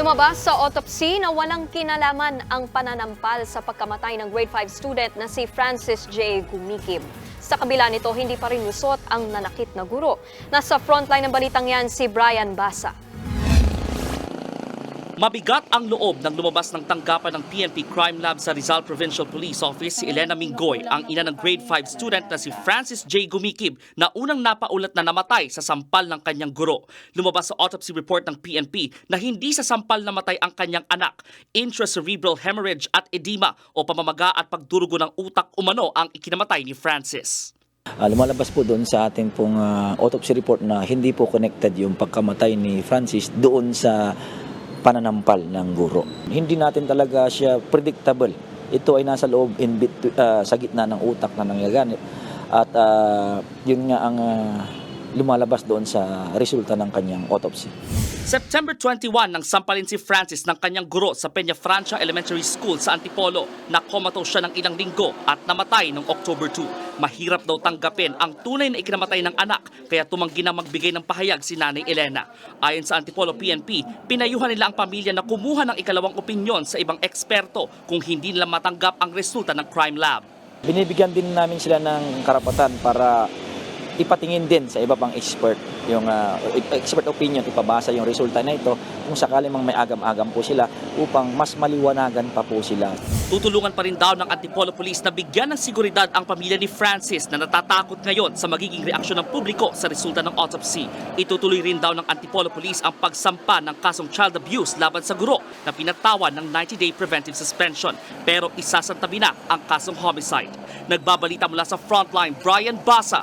Lumabas sa autopsy na walang kinalaman ang pananampal sa pagkamatay ng grade 5 student na si Francis J. Gumikib. Sa kabila nito, hindi pa rin lusot ang nanakit na guro. Nasa frontline ng balitang yan si Brian Basa. Mabigat ang loob ng lumabas ng tanggapan ng PNP Crime Lab sa Rizal Provincial Police Office si Elena Mingoy, ang ina ng grade 5 student na si Francis J. Gumikib na unang napaulat na namatay sa sampal ng kanyang guro. Lumabas sa autopsy report ng PNP na hindi sa sampal namatay ang kanyang anak, intracerebral hemorrhage at edema o pamamaga at pagdurugo ng utak umano ang ikinamatay ni Francis. Ah, lumalabas po doon sa ating pong ah, autopsy report na hindi po connected yung pagkamatay ni Francis doon sa pananampal ng guro. Hindi natin talaga siya predictable. Ito ay nasa loob in between, ah, sa gitna ng utak na nangyaganit. At ah, yun nga ang ah, lumalabas doon sa resulta ng kanyang autopsy. September 21 nang sampalin si Francis ng kanyang guro sa Peña Francia Elementary School sa Antipolo na comatose siya ng ilang linggo at namatay noong October 2. Mahirap daw tanggapin ang tunay na ikinamatay ng anak kaya tumanggi na magbigay ng pahayag si Nanay Elena. Ayon sa Antipolo PNP, pinayuhan nila ang pamilya na kumuha ng ikalawang opinyon sa ibang eksperto kung hindi nila matanggap ang resulta ng crime lab. Binibigyan din namin sila ng karapatan para ipatingin din sa iba pang expert yung ah, expert opinion ipabasa yung resulta na ito kung sakali mang may agam-agam po sila upang mas maliwanagan pa po sila. Tutulungan pa rin daw ng Antipolo Police na bigyan ng seguridad ang pamilya ni Francis na natatakot ngayon sa magiging reaksyon ng publiko sa resulta ng autopsy. Itutuloy rin daw ng Antipolo Police ang pagsampa ng kasong child abuse laban sa guro na pinatawan ng 90-day preventive suspension. Pero isasantabi na ang kasong homicide. Nagbabalita mula sa frontline, Brian Basa,